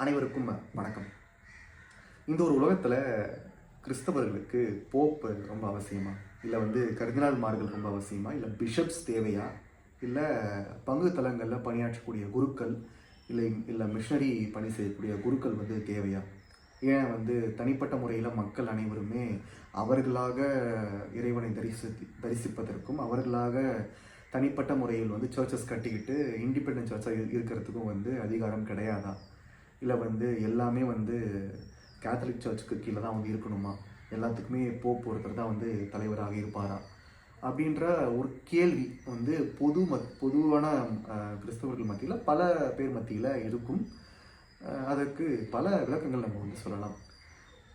அனைவருக்கும் வணக்கம். இந்த ஒரு உலகத்தில் கிறிஸ்தவர்களுக்கு போப்பு ரொம்ப அவசியமா? இல்லை வந்து கருதினால்மார்கள் ரொம்ப அவசியமா? இல்லை பிஷப்ஸ் தேவையா? இல்லை பங்கு தலங்களில் பணியாற்றக்கூடிய குருக்கள் இல்லை இல்லை மிஷனரி பணி செய்யக்கூடிய குருக்கள் வந்து தேவையா? ஏன் வந்து தனிப்பட்ட முறையில் மக்கள் அனைவருமே அவர்களாக இறைவனை தரிசி தரிசிப்பதற்கும் அவர்களாக தனிப்பட்ட முறையில் வந்து சர்ச்சஸ் கட்டிக்கிட்டு இண்டிபெண்டன்ட் சர்ச்சாக இருக்கிறதுக்கும் வந்து அதிகாரம் கிடையாதா? இல்லை வந்து எல்லாமே வந்து கேத்தலிக் சர்ச்சுக்கு கீழே தான் வந்து இருக்கணுமா? எல்லாத்துக்குமே போப் ஒருத்தர் தான் வந்து தலைவராக இருப்பாரா? அப்படின்ற ஒரு கேள்வி வந்து பொது மத் பொதுவான கிறிஸ்தவர்கள் மத்தியில் பல பேர் மத்தியில் இருக்கும். அதற்கு பல விளக்கங்கள் நம்ம வந்து சொல்லலாம்.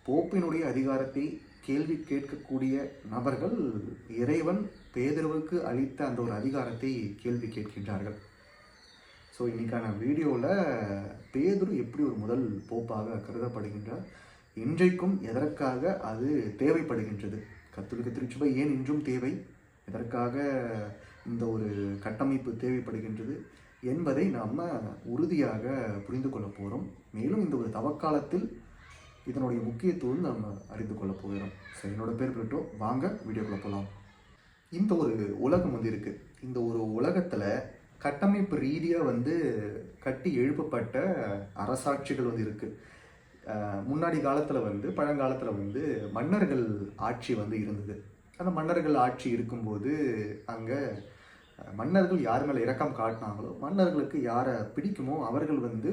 போப்பினுடைய அதிகாரத்தை கேள்வி கேட்கக்கூடிய நபர்கள் இறைவன் பேதர்வுக்கு அளித்த அந்த ஒரு அதிகாரத்தை கேள்வி கேட்கின்றார்கள். ஸோ இன்னைக்கான வீடியோவில் பேதுரு எப்படி ஒரு முதல் போப்பாக கருதப்படுகின்றார்? இன்றைக்கும் எதற்காக அது தேவைப்படுகின்றது? கத்தோலிக்க திருச்சபை ஏன் இன்றும் தேவை? எதற்காக இந்த ஒரு கட்டமைப்பு தேவைப்படுகின்றது? என்பதை நாம் உறுதியாக புரிந்து கொள்ள போகிறோம் மேலும் இந்த ஒரு தவக்காலத்தில் இதனுடைய முக்கியத்துவம் நம்ம அறிந்து கொள்ள போகிறோம். ஸோ என்னோட பேர் பிரிட்டோ. வாங்க வீடியோக்குள்ளே போகலாம் இந்த ஒரு உலகம் வந்து இருக்குது இந்த ஒரு உலகத்தில் கட்டமைப்பு ரீதியாக வந்து கட்டி எழுப்பப்பட்ட அரசாட்சிகள் வந்து இருக்குது முன்னாடி காலத்தில் வந்து பழங்காலத்தில் வந்து மன்னர்கள் ஆட்சி வந்து இருந்தது. அந்த மன்னர்கள் ஆட்சி இருக்கும்போது அங்கே மன்னர்கள் யார் மேலே இரக்கம் காட்டினாங்களோ மன்னர்களுக்கு யாரை பிடிக்குமோ அவர்கள் வந்து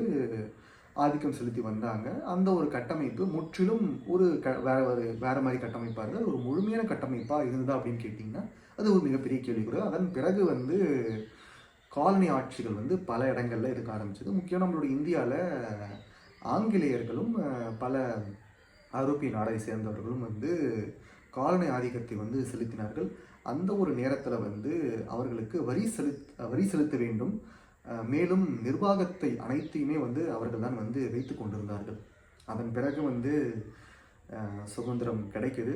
ஆதிக்கம் செலுத்தி வந்தாங்க. அந்த ஒரு கட்டமைப்பு முற்றிலும் ஒரு க வேற ஒரு வேற மாதிரி கட்டமைப்பாக இருந்தது. ஒரு முழுமையான கட்டமைப்பாக இருந்ததா அப்படின்னு கேட்டிங்கன்னா அது ஒரு மிகப்பெரிய கேள்விக்குறி. அதன் பிறகு வந்து காலனி ஆட்சிகள் வந்து பல இடங்களில் இருக்க ஆரம்பிச்சது. முக்கியம் நம்மளுடைய இந்தியாவில் ஆங்கிலேயர்களும் பல ஐரோப்பிய நாடை சேர்ந்தவர்களும் வந்து காலனி ஆதிக்கத்தை வந்து செலுத்தினார்கள். அந்த ஒரு நேரத்தில் வந்து அவர்களுக்கு வரி செலுத் வரி செலுத்த வேண்டும். மேலும் நிர்வாகத்தை அனைத்தையுமே வந்து அவர்கள் தான் வந்து வைத்து கொண்டிருந்தார்கள். அதன் பிறகு வந்து சுதந்திரம் கிடைக்குது.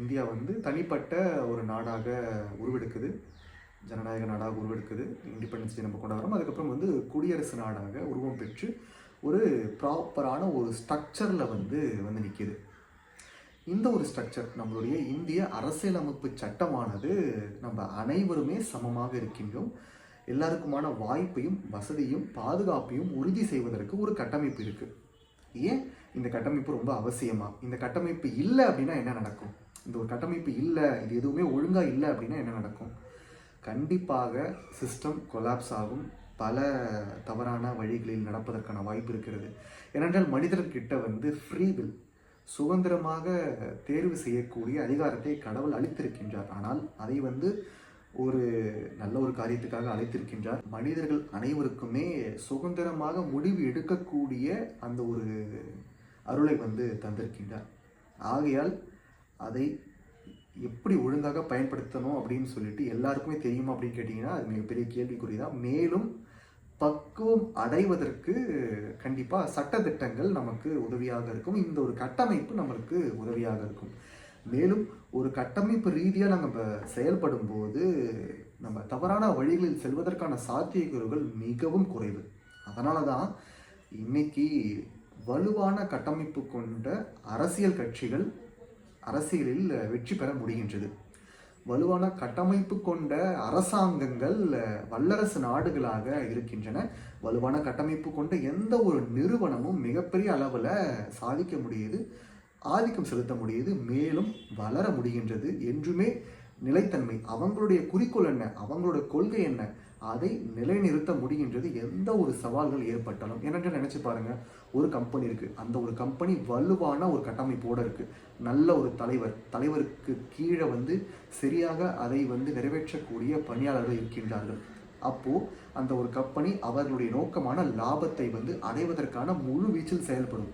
இந்தியா வந்து தனிப்பட்ட ஒரு நாடாக உருவெடுக்குது. ஜனநாயக நாடாக உருவெடுக்குது இண்டிபெண்டன்ஸ் டே நம்ம கொண்டாடுறோம். அதுக்கப்புறம் வந்து குடியரசு நாடாக உருவம் பெற்று ஒரு ப்ராப்பரான ஒரு ஸ்ட்ரக்சரில் வந்து வந்து நிற்கிது இந்த ஒரு ஸ்ட்ரக்சர் நம்மளுடைய இந்திய அரசியலமைப்பு சட்டமானது நம்ம அனைவருமே சமமாக இருக்கின்றோம். எல்லாருக்குமான வாய்ப்பையும் வசதியும் பாதுகாப்பையும் உறுதி செய்வதற்கு ஒரு கட்டமைப்பு இருக்குது ஏன்? இந்த கட்டமைப்பு ரொம்ப அவசியமா? இந்த கட்டமைப்பு இல்லை அப்படின்னா என்ன நடக்கும்? இந்த ஒரு கட்டமைப்பு இல்லை இது எதுவுமே ஒழுங்காக இல்லை அப்படின்னா என்ன நடக்கும்? கண்டிப்பாக சிஸ்டம் கொலாப்ஸ் ஆகும். பல தவறான வழிகளில் நடப்பதற்கான வாய்ப்பு இருக்கிறது. ஏனென்றால் மனிதர்கிட்ட வந்து ஃப்ரீவில் சுதந்திரமாக தேர்வு செய்யக்கூடிய அதிகாரத்தை கடவுள் அளித்திருக்கின்றார். ஆனால் அதை வந்து ஒரு நல்ல ஒரு காரியத்துக்காக அழைத்திருக்கின்றார் மனிதர்கள் அனைவருக்குமே சுதந்திரமாக முடிவு எடுக்கக்கூடிய அந்த ஒரு அருளை வந்து தந்திருக்கின்றார். ஆகையால் அதை எப்படி ஒழுங்காக பயன்படுத்தணும் அப்படின்னு சொல்லிட்டு எல்லாருக்குமே தெரியுமா அப்படின்னு கேட்டிங்கன்னா அது மிகப்பெரிய கேள்விக்குறி தான் மேலும் பக்குவம் அடைவதற்கு கண்டிப்பாக சட்டத்திட்டங்கள் நமக்கு உதவியாக இருக்கும். இந்த ஒரு கட்டமைப்பு நம்மளுக்கு உதவியாக இருக்கும். மேலும் ஒரு கட்டமைப்பு ரீதியாக நம்ம செயல்படும் போது நம்ம தவறான வழிகளில் செல்வதற்கான சாத்தியக்கூறுகள் மிகவும் குறைவு. அதனால தான் இன்னைக்கு வலுவான கட்டமைப்பு கொண்ட அரசியல் கட்சிகள் அரசியலில் வெற்றி பெற முடிகின்றது. வலுவான கட்டமைப்பு கொண்ட அரசாங்கங்கள் வல்லரசு நாடுகளாக இருக்கின்றன. வலுவான கட்டமைப்பு கொண்ட எந்த ஒரு நிறுவனமும் மிகப்பெரிய அளவில் சாதிக்க முடியுது ஆதிக்கம் செலுத்த முடியுது மேலும் வளர முடிகின்றது. என்றுமே நிலைத்தன்மை அவங்களுடைய குறிக்கோள் என்ன அவங்களோட கொள்கை என்ன அதை நிலைநிறுத்த முடிகின்றது எந்த ஒரு சவால்கள் ஏற்பட்டாலும். என்னென்று நினச்சி பாருங்கள் ஒரு கம்பெனி இருக்குது அந்த ஒரு கம்பெனி வலுவான ஒரு கட்டமைப்போடு இருக்குது நல்ல ஒரு தலைவர் தலைவருக்கு கீழே வந்து சரியாக அதை வந்து நிறைவேற்றக்கூடிய பணியாளர்கள் இருக்கின்றார்கள். அப்போது அந்த ஒரு கம்பெனி அவர்களுடைய நோக்கமான லாபத்தை வந்து அடைவதற்கான முழு வீச்சில் செயல்படும்.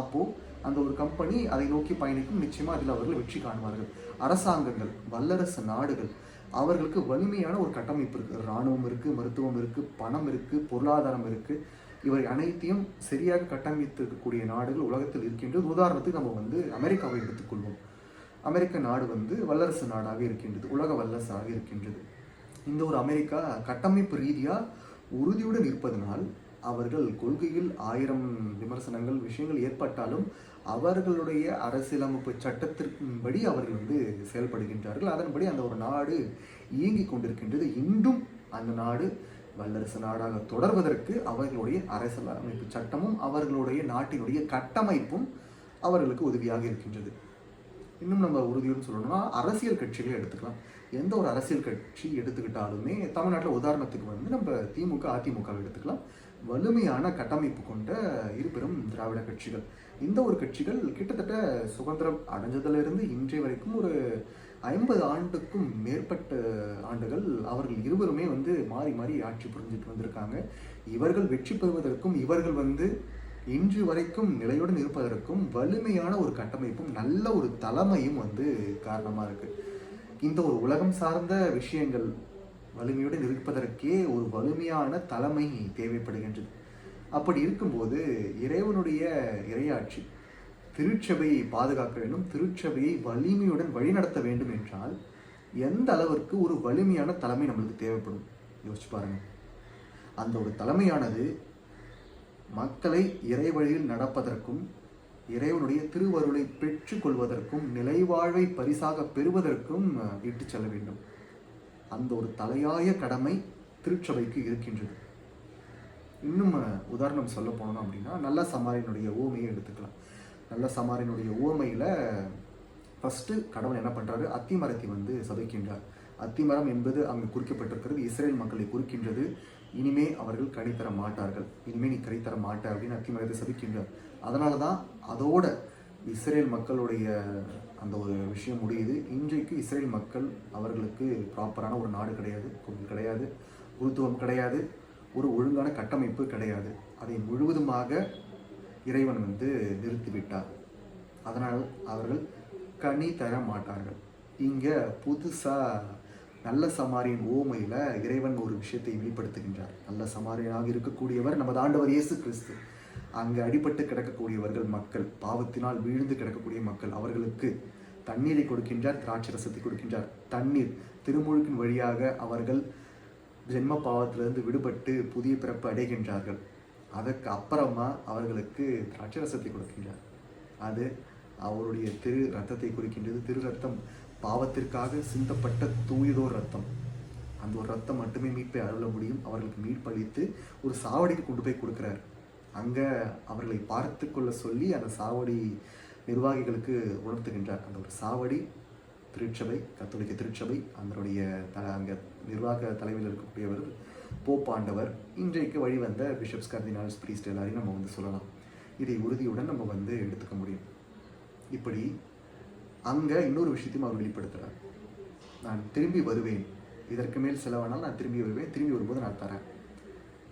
அப்போது அந்த ஒரு கம்பெனி அதை நோக்கி பயணிக்கும் நிச்சயமாக அதில் அவர்கள் வெற்றி காணுவார்கள். அரசாங்கங்கள் வல்லரசு நாடுகள் அவர்களுக்கு வலிமையான ஒரு கட்டமைப்பு இருக்குது இராணுவம் இருக்குது மருத்துவம் இருக்குது பணம் இருக்குது பொருளாதாரம் இருக்குது இவை அனைத்தையும் சரியாக கட்டமைத்திருக்கக்கூடிய நாடுகள் உலகத்தில் இருக்கின்றது. உதாரணத்துக்கு நம்ம வந்து அமெரிக்காவை எடுத்துக்கொள்வோம். அமெரிக்க நாடு வந்து வல்லரசு நாடாக இருக்கின்றது. உலக வல்லரசாக இருக்கின்றது. இந்த ஒரு அமெரிக்கா கட்டமைப்பு ரீதியாக உறுதியுடன் இருப்பதனால் அவர்கள் கொள்கையில் ஆயிரம் விமர்சனங்கள் விஷயங்கள் ஏற்பட்டாலும் அவர்களுடைய அரசியலமைப்பு சட்டத்திற்கும்படி அவர்கள் வந்து செயல்படுகின்றார்கள். அதன்படி அந்த ஒரு நாடு இயங்கிக் கொண்டிருக்கின்றது. இன்றும் அந்த நாடு வல்லரசு நாடாக தொடர்வதற்கு அவர்களுடைய அரசியலமைப்பு சட்டமும் அவர்களுடைய நாட்டினுடைய கட்டமைப்பும் அவர்களுக்கு உதவியாக இருக்கின்றது. இன்னும் நம்ம உறுதியும் சொல்லணும்னா அரசியல் கட்சிகளை எடுத்துக்கலாம். எந்த ஒரு அரசியல் கட்சி எடுத்துக்கிட்டாலுமே தமிழ்நாட்டில் உதாரணத்துக்கு வந்து நம்ம திமுக அதிமுக எடுத்துக்கலாம். வலிமையான கட்டமைப்பு கொண்ட இருபெரும் திராவிட கட்சிகள். இந்த ஒரு கட்சிகள் கிட்டத்தட்ட சுதந்திரம் அடைஞ்சதிலிருந்து இன்றைய வரைக்கும் ஒரு ஐம்பது ஆண்டுக்கும் மேற்பட்ட ஆண்டுகள் அவர்கள் இருவருமே வந்து மாறி மாறி ஆட்சி புரிஞ்சுட்டு வந்திருக்காங்க. இவர்கள் வெற்றி பெறுவதற்கும் இவர்கள் வந்து இன்று வரைக்கும் நிலையுடன் இருப்பதற்கும் வலிமையான ஒரு கட்டமைப்பும் நல்ல ஒரு தலைமையும் வந்து காரணமாக இருக்குது இந்த ஒரு உலகம் சார்ந்த விஷயங்கள் வலிமையுடன் இருப்பதற்கே ஒரு வலிமையான தலைமை தேவைப்படுகின்றது. அப்படி இருக்கும்போது இறைவனுடைய இறையாட்சி திருச்சபையை பாதுகாக்க வேண்டும் திருச்சபையை வலிமையுடன் வழிநடத்த வேண்டும் என்றால் எந்த அளவிற்கு ஒரு வலிமையான தலைமை நம்மளுக்கு தேவைப்படும்? யோசிச்சு பாருங்க. அந்த ஒரு தலைமையானது மக்களை இறை வழியில் நடப்பதற்கும் இறைவனுடைய திருவருளை பெற்றுக்கொள்வதற்கும் நிலைவாழ்வை பரிசாக பெறுவதற்கும் இட்டு செல்ல வேண்டும். அந்த ஒரு தலையாய கடமை திருச்சபைக்கு இருக்கின்றது. இன்னும் உதாரணம் சொல்ல போனோம் அப்படின்னா நல்ல சமாரியனுடைய ஓமையை எடுத்துக்கலாம். நல்ல சமாரியனுடைய ஓமையில் ஃபஸ்ட்டு கடவுள் என்ன பண்ணுறாரு அத்திமரத்தை வந்து சதைக்கின்றார் அத்திமரம் என்பது அங்கு குறிக்கப்பட்டிருக்கிறது. இஸ்ரேல் மக்களை குறிக்கின்றது. இனிமே அவர்கள் கடைத்தர மாட்டார்கள். இனிமே நீ கடைத்தர தர மாட்ட அப்படின்னு அத்திமரத்தை சதிக்கின்றார் அதனால தான் அதோட இஸ்ரேல் மக்களுடைய அந்த ஒரு விஷயம் முடியுது. இன்றைக்கு இஸ்ரேல் மக்கள் அவர்களுக்கு ப்ராப்பரான ஒரு நாடு கிடையாது. கோவில் கிடையாது. குருத்துவம் கிடையாது. ஒரு ஒழுங்கான கட்டமைப்பு கிடையாது. அதை முழுவதுமாக இறைவன் வந்து நிறுத்திவிட்டார். அதனால் அவர்கள் கனி தர மாட்டார்கள். இங்கே புதுசாக நல்ல சமாரியன் ஓமையில் இறைவன் ஒரு விஷயத்தை வெளிப்படுத்துகின்றார். நல்ல சமாரியனாக இருக்கக்கூடியவர் நமது ஆண்டவர் இயேசு கிறிஸ்து. அங்கே அடிபட்டு கிடக்கக்கூடியவர்கள் மக்கள் பாவத்தினால் வீழ்ந்து கிடக்கக்கூடிய மக்கள் அவர்களுக்கு தண்ணீரை கொடுக்கின்றார் திராட்சை ரசத்தை கொடுக்கின்றார். தண்ணீர் திருமுழுக்கின் வழியாக அவர்கள் ஜென்ம பாவத்திலிருந்து விடுபட்டு புதிய பிறப்பு அடைகின்றார்கள். அதற்கு அப்புறமா அவர்களுக்கு திராட்சரசத்தை கொடுக்கின்றார். அது அவருடைய திரு ரத்தத்தை குறிக்கின்றது. திரு ரத்தம் பாவத்திற்காக சிந்தப்பட்ட தூயதோர் ரத்தம். அந்த ஒரு ரத்தம் மட்டுமே மீட்பை அருள முடியும். அவர்களுக்கு மீட்பளித்து ஒரு சாவடிக்கு கொண்டு போய் கொடுக்குறார். அங்கே அவர்களை பார்த்து கொள்ள சொல்லி அந்த சாவடி நிர்வாகிகளுக்கு உணர்த்துகின்றார். அந்த ஒரு சாவடி திருச்சபை கத்தோலிக்க திருச்சபை அதனுடைய த அங்கே நிர்வாக தலைவில் இருக்கக்கூடியவர் போப்பாண்டவர் இன்றைக்கு வழிவந்த பிஷப்ஸ் கர்தினால்ஸ் பிரீஸ்ட் எல்லாரையும் நம்ம வந்து சொல்லலாம். இதை உறுதியுடன் நம்ம வந்து எடுத்துக்க முடியும். இப்படி அங்கே இன்னொரு விஷயத்தையும் அவர் வெளிப்படுத்துகிறார் நான் திரும்பி வருவேன். இதற்கு மேல் செலவானால் நான் திரும்பி வருவேன். திரும்பி வரும்போது நான் தரேன்.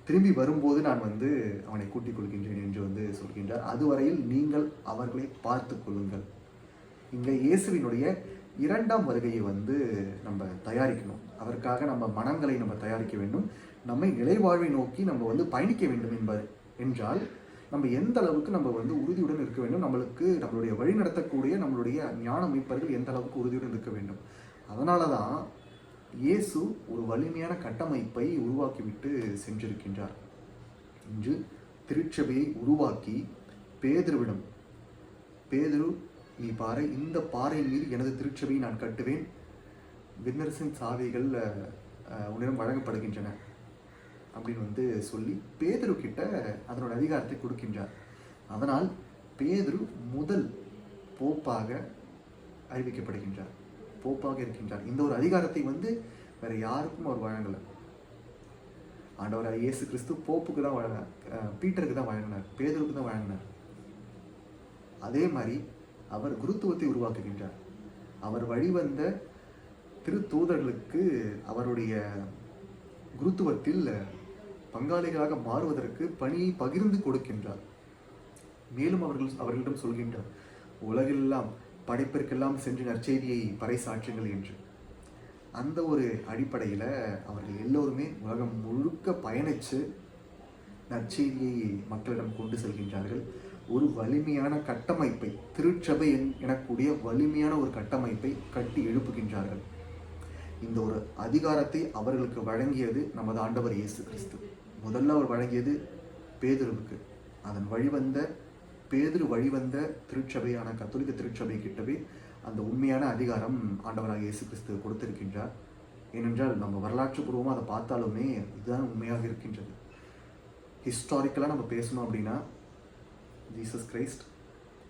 திரும்பி வரும்போது நான் வந்து அவனை கூட்டிக் கொள்கின்றேன் என்று வந்து சொல்கின்றார். அதுவரையில் நீங்கள் அவர்களை பார்த்து கொள்ளுங்கள். இங்கே இயேசுவினுடைய இரண்டாம் வருகையை வந்து நம்ம தயாரிக்கணும். அதற்காக நம்ம மனங்களை நம்ம தயாரிக்க வேண்டும். நம்மை நிலைவாழ்வை நோக்கி நம்ம வந்து பயணிக்க வேண்டும் என்பது என்றால் நம்ம எந்த அளவுக்கு நம்ம வந்து உறுதியுடன் இருக்க வேண்டும் நம்மளுக்கு நம்மளுடைய வழி நடத்தக்கூடிய நம்மளுடைய ஞான அமைப்பர்கள் எந்த அளவுக்கு உறுதியுடன் இருக்க வேண்டும். அதனால தான் இயேசு ஒரு வலிமையான கட்டமைப்பை உருவாக்கிவிட்டு சென்றிருக்கின்றார். இன்று திருச்சபையை உருவாக்கி பேதருவிடம் பேதுரு நீ பாறை இந்த பாறை மீது எனது திருச்சபையை நான் கட்டுவேன். விண்ணரசின் சாவிகள் உன்னிடம் வழங்கப்படுகின்றன அப்படின்னு வந்து சொல்லி பேதரு கிட்ட அதனோட அதிகாரத்தை கொடுக்கின்றார். அதனால் பேதுரு முதல் போப்பாக அறிவிக்கப்படுகின்றார். போப்பாக இருக்கின்றார். இந்த ஒரு அதிகாரத்தை வந்து வேற யாருக்கும் அவர் வழங்கலை. ஆண்டவர் இயேசு கிறிஸ்து போப்புக்கு தான் வழங்கினார் பீட்டருக்கு தான் வழங்கினார் பேதுருக்கு தான் வழங்கினார். அதே மாதிரி அவர் குருத்துவத்தை உருவாக்குகின்றார். அவர் வழிவந்த திருத்தூதர்களுக்கு அவருடைய குருத்துவத்தில் பங்காளிகளாக மாறுவதற்கு பணியை பகிர்ந்து கொடுக்கின்றார். மேலும் அவர்கள் அவர்களிடம் சொல்கின்றார் உலகெல்லாம் படைப்பிற்கெல்லாம் சென்று நற்செய்தியை பறைசாற்றுங்கள் என்று. அந்த ஒரு அடிப்படையில் அவர்கள் எல்லோருமே உலகம் முழுக்க பயணித்து நற்செய்தியை மக்களிடம் கொண்டு செல்கின்றார்கள். ஒரு வலிமையான கட்டமைப்பை திருச்சபை என்- எனக்கூடிய வலிமையான ஒரு கட்டமைப்பை கட்டி எழுப்புகின்றார்கள். இந்த ஒரு அதிகாரத்தை அவர்களுக்கு வழங்கியது நமது ஆண்டவர் இயேசு கிறிஸ்து. முதல்ல அவர் வழங்கியது பேதுருவுக்கு. அதன் வழிவந்த பேதுரு வழிவந்த திருச்சபையான கத்தோலிக்க திருச்சபை கிட்டவே அந்த உண்மையான அதிகாரம் ஆண்டவராக இயேசு கிறிஸ்து கொடுத்திருக்கின்றார். ஏனென்றால் நம்ம வரலாற்று பூர்வமாக அதை பார்த்தாலுமே இதுதான் உண்மையாக இருக்கின்றது. ஹிஸ்டாரிக்கலாக நம்ம பேசணும் அப்படின்னா ஜீசஸ் கிரைஸ்ட்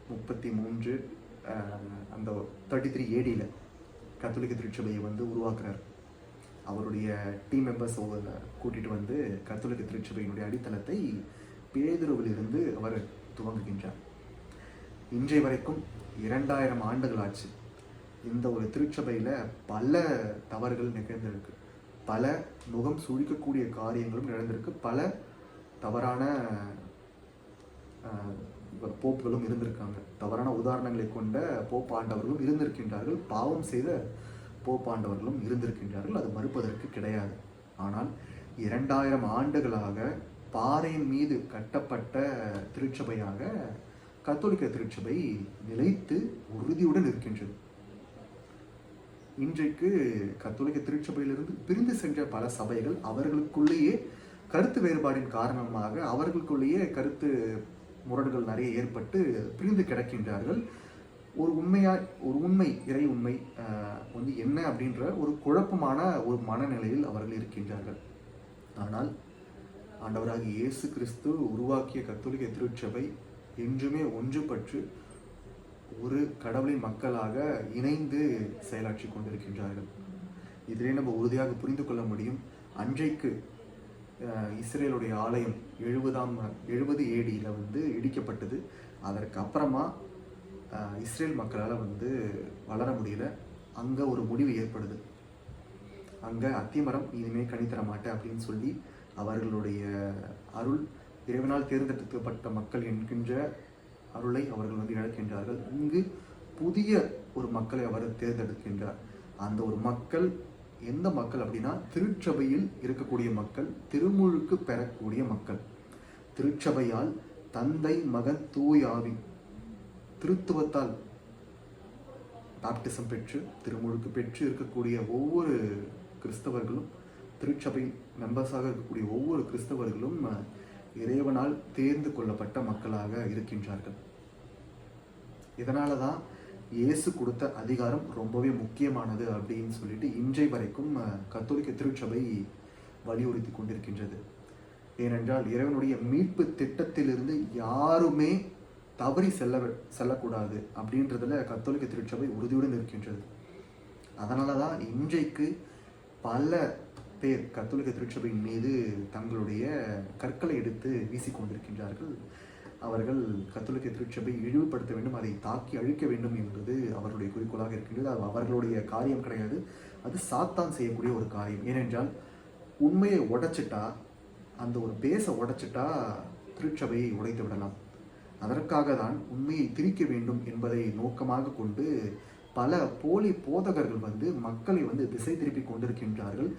முப்பத்தி மூன்று அந்த தேர்ட்டி த்ரீ ஏடியில் கத்தோலிக்க திருச்சபையை வந்து உருவாக்குறார். அவருடைய டீம் மெம்பர்ஸ் கூட்டிகிட்டு வந்து கத்தோலிக்க திருச்சபையினுடைய அடித்தளத்தை பேதுருவிலிருந்து அவர் துவங்குகின்றார். இன்றைய வரைக்கும் இரண்டாயிரம் ஆண்டுகள் ஆச்சு. இந்த ஒரு திருச்சபையில் பல தவறுகள் நிகழ்ந்திருக்கு. பல முகம் சுழிக்கக்கூடிய காரியங்களும் நடந்திருக்கு. பல தவறான போப்புகளும் இருந்திருக்காங்க. தவறான உதாரணங்களை கொண்ட போப்பாண்டவர்களும் இருந்திருக்கின்றார்கள். பாவம் செய்த போப்பாண்டவர்களும் இருந்திருக்கின்றார்கள். அது மறுப்பதற்கு கிடையாது. ஆனால் இரண்டாயிரம் ஆண்டுகளாக பாறையின் மீது கட்டப்பட்ட திருச்சபையாக கத்தோலிக்க திருச்சபை நிலைத்து உறுதியுடன் இருக்கின்றது. இன்றைக்கு கத்தோலிக்க திருச்சபையிலிருந்து பிரிந்து சென்ற பல சபைகள் அவர்களுக்குள்ளேயே கருத்து வேறுபாடின் காரணமாக அவர்களுக்குள்ளேயே கருத்து முரடுகள் நிறைய ஏற்பட்டு பிரிந்து கிடக்கின்றார்கள். ஒரு உண்மையா ஒரு உண்மை இறை உண்மை வந்து என்ன அப்படின்ற ஒரு குழப்பமான ஒரு மனநிலையில் அவர்கள் இருக்கின்றார்கள். ஆனால் ஆண்டவராக இயேசு கிறிஸ்து உருவாக்கிய கத்தோலிக்க திருச்சபை என்றுமே ஒன்றுபற்று ஒரு கடவுளின் மக்களாக இணைந்து செயலாற்றி கொண்டிருக்கின்றார்கள். இதிலே நம்ம உறுதியாக புரிந்து கொள்ள முடியும் அன்றைக்கு இஸ்ரேலுடைய ஆலயம் எழுபதாம் எழுபது ஏடியில் வந்து இடிக்கப்பட்டது. அதற்கு அப்புறமா இஸ்ரேல் மக்களால் வந்து வளர முடியல. அங்கே ஒரு முடிவு ஏற்படுது. அங்கே அத்திமரம் இனிமேல் கனி மாட்டேன் அப்படின்னு சொல்லி அவர்களுடைய அருள் இறைவனால் தேர்ந்தெடுக்கப்பட்ட மக்கள் என்கின்ற அருளை அவர்கள் வந்து இழக்கின்றார்கள். இங்கு புதிய ஒரு மக்களை அவர் தேர்ந்தெடுக்கின்றார். அந்த ஒரு மக்கள் எந்த மக்கள் அப்படின்னா திருச்சபையில் இருக்கக்கூடிய மக்கள் திருமுழுக்கு பெறக்கூடிய மக்கள். திருச்சபையால் தந்தை மகன் தூய் ஆவி திருத்துவத்தால் பாப்டிசம் பெற்று திருமுழுக்கு பெற்று இருக்கக்கூடிய ஒவ்வொரு கிறிஸ்தவர்களும் திருச்சபை மெம்பர்ஸாக இருக்கக்கூடிய ஒவ்வொரு கிறிஸ்தவர்களும் இறைவனால் தேர்ந்து கொள்ளப்பட்ட மக்களாக இருக்கின்றார்கள். இதனால தான் இயேசு கொடுத்த அதிகாரம் ரொம்பவே முக்கியமானது அப்படின்னு சொல்லிட்டு இன்றை வரைக்கும் கத்தோலிக்க திருச்சபை வலியுறுத்தி கொண்டிருக்கின்றது. ஏனென்றால் இறைவனுடைய மீட்பு திட்டத்திலிருந்து யாருமே தவறி செல்ல செல்லக்கூடாது அப்படின்றதுல கத்தோலிக்க திருச்சபை உறுதியுடன் இருக்கின்றது. அதனால தான் இன்றைக்கு பல பேர் கத்தோலிக்க திருச்சபையின் மீது தங்களுடைய கற்களை எடுத்து வீசிக்கொண்டிருக்கின்றார்கள் அவர்கள் கத்தோலிக்க திருச்சபை இழிவுபடுத்த வேண்டும் அதை தாக்கி அழிக்க வேண்டும் என்பது அவருடைய குறிக்கோளாக இருக்கின்றது. அது அவர்களுடைய காரியம் கிடையாது. அது சாத்தான் செய்யக்கூடிய ஒரு காரியம். ஏனென்றால் உண்மையை உடைச்சிட்டா அந்த ஒரு பேஸை உடைச்சிட்டா திருச்சபையை உடைத்து விடலாம். அதற்காக தான் உண்மையை திரிக்க வேண்டும் என்பதை நோக்கமாக கொண்டு பல போலி போதகர்கள் வந்து மக்களை வந்து திசை திருப்பி கொண்டிருக்கின்றார்கள்.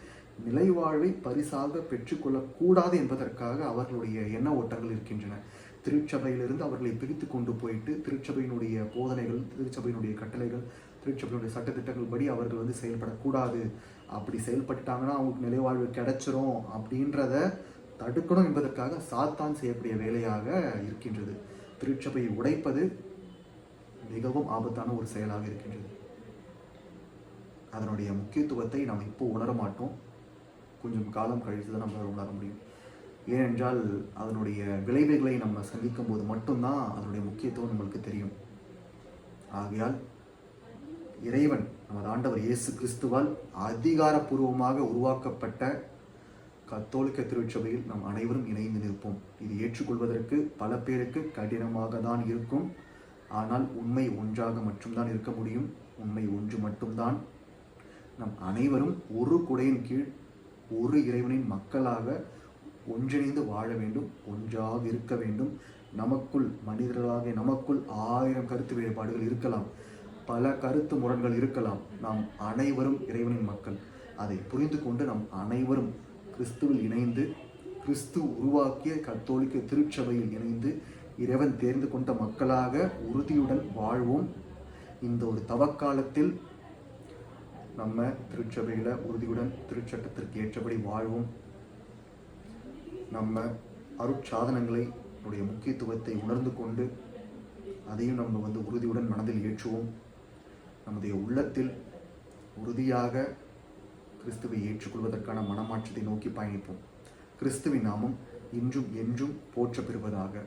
நிலைவாழ்வை பரிசாக பெற்றுக்கொள்ளக்கூடாது என்பதற்காக அவர்களுடைய எண்ண ஓட்டங்கள் இருக்கின்றன. திருச்சபையிலிருந்து அவர்களை பிரித்து கொண்டு போயிட்டு திருச்சபையினுடைய போதனைகள் திருச்சபையினுடைய கட்டளைகள் திருச்சபையினுடைய சட்டத்திட்டங்கள் படி அவர்கள் வந்து செயல்படக்கூடாது. அப்படி செயல்பட்டாங்கன்னா அவங்களுக்கு நிலைவாழ்வு கிடைச்சிரும் அப்படின்றத தடுக்கணும் என்பதற்காக சாத்தான் செய்யக்கூடிய வேலையாக இருக்கின்றது. திருச்சபையை உடைப்பது மிகவும் ஆபத்தான ஒரு செயலாக இருக்கின்றது. அதனுடைய முக்கியத்துவத்தை நாம் இப்போ உணர மாட்டோம் கொஞ்சம் காலம் கழித்து தான் நம்மளால் உணர முடியும். ஏனென்றால் அதனுடைய விளைவுகளை நம்ம சந்திக்கும் போது மட்டும்தான் அதனுடைய முக்கியத்துவம் நம்மளுக்கு தெரியும். ஆகையால் இறைவன் நமது ஆண்டவர் இயேசு கிறிஸ்துவால் அதிகாரப்பூர்வமாக உருவாக்கப்பட்ட கத்தோலிக்க திருச்சபையில் நாம் அனைவரும் இணைந்து நிற்போம். இது ஏற்றுக்கொள்வதற்கு பல பேருக்கு கடினமாக தான் இருக்கும். ஆனால் உண்மை ஒன்றாக மட்டும்தான் இருக்க முடியும். உண்மை ஒன்று மட்டும்தான். நம் அனைவரும் ஒரு குடையின் கீழ் ஒரு இறைவனின் மக்களாக ஒன்றிணைந்து வாழ வேண்டும் ஒன்றாக இருக்க வேண்டும். நமக்குள் மனிதர்களாக நமக்குள் ஆயிரம் கருத்து வேறுபாடுகள் இருக்கலாம். பல கருத்து முரண்கள் இருக்கலாம். நாம் அனைவரும் இறைவனின் மக்கள். அதை புரிந்து கொண்டு நாம் அனைவரும் கிறிஸ்துவில் இணைந்து கிறிஸ்து உருவாக்கிய கத்தோலிக்க திருச்சபையில் இணைந்து இறைவன் தேர்ந்து கொண்ட மக்களாக உறுதியுடன் வாழ்வோம். இந்த ஒரு தவக்காலத்தில் நம்ம திருச்சபையில் உறுதியுடன் திருச்சட்டத்திற்கு ஏற்றபடி வாழ்வோம். நம்ம அருட்சாதனங்களை உடைய முக்கியத்துவத்தை உணர்ந்து கொண்டு அதையும் நம்ம வந்து உறுதியுடன் மனதில் ஏற்றுவோம். நம்முடைய உள்ளத்தில் உறுதியாக கிறிஸ்துவை ஏற்றுக்கொள்வதற்கான மனமாற்றத்தை நோக்கி பயணிப்போம். கிறிஸ்துவின் நாமம் இன்றும் என்றும் போற்ற பெறுவதாக